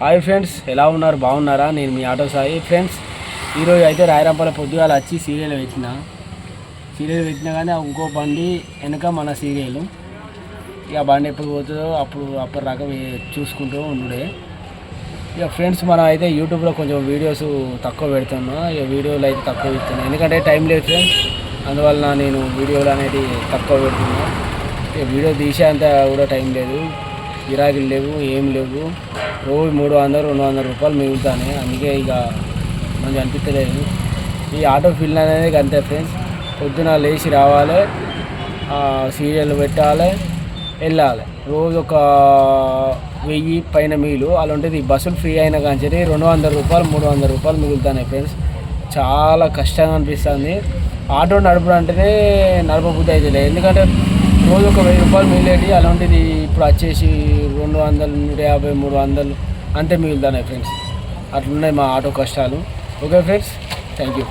Hi friends ఎలా ఉన్నారు? బాగున్నారా? నేను మీ ఆటో సాయి. ఫ్రెండ్స్ ఈరోజు అయితే రాయరంపల పొద్దుగాల వచ్చి సీరియల్ పెట్టిన. సీరియల్ పెట్టినా కానీ ఇంకో బండి వెనక మన సీరియల్. ఇక బండి ఎప్పుడు పోతుందో అప్పుడు అప్పటి రకం చూసుకుంటూ ఉండే ఇక ఫ్రెండ్స్ మనం అయితే యూట్యూబ్లో కొంచెం వీడియోస్ తక్కువ పెడుతున్నా. ఇక వీడియోలు అయితే తక్కువ పెడుతున్నాను ఎందుకంటే టైం లేదు ఫ్రెండ్స్ అందువల్ల నేను వీడియోలు అనేది తక్కువ పెడుతున్నా. ఇక వీడియో తీసేంత కూడా టైం లేదు. గిరాకీలు లేవు ఏం లేవు. రోజు మూడు వందలు రెండు వందల రూపాయలు మిగులుతాయి అందుకే ఇక మంచి అనిపించలేదు ఈ ఆటో ఫీల్డ్ అనేది అంతే ఫ్రెండ్స్ పొద్దున లేచి రావాలి సీరియల్ పెట్టాలి వెళ్ళాలి. రోజు ఒక వెయ్యి పైన మిగులు. అలాంటిది బస్సులు ఫ్రీ అయినా కానీ రెండు వందల రూపాయలు మూడు వందల రూపాయలు మిగులుతున్నాయి ఫ్రెండ్స్ చాలా కష్టంగా అనిపిస్తుంది. ఆటో నడపడం అంటేనే నడపబుద్ధి అయితే లేదు ఎందుకంటే రోజు ఒక వెయ్యి రూపాయలు మిగిలేటి అలాంటిది ఇప్పుడు వచ్చేసి రెండు వందలు నూట యాభై మూడు వందలు అంతే మిగులుతున్నాయి ఫ్రెండ్స్. అట్లున్నాయి మా ఆటో కష్టాలు. Okay friends thank you.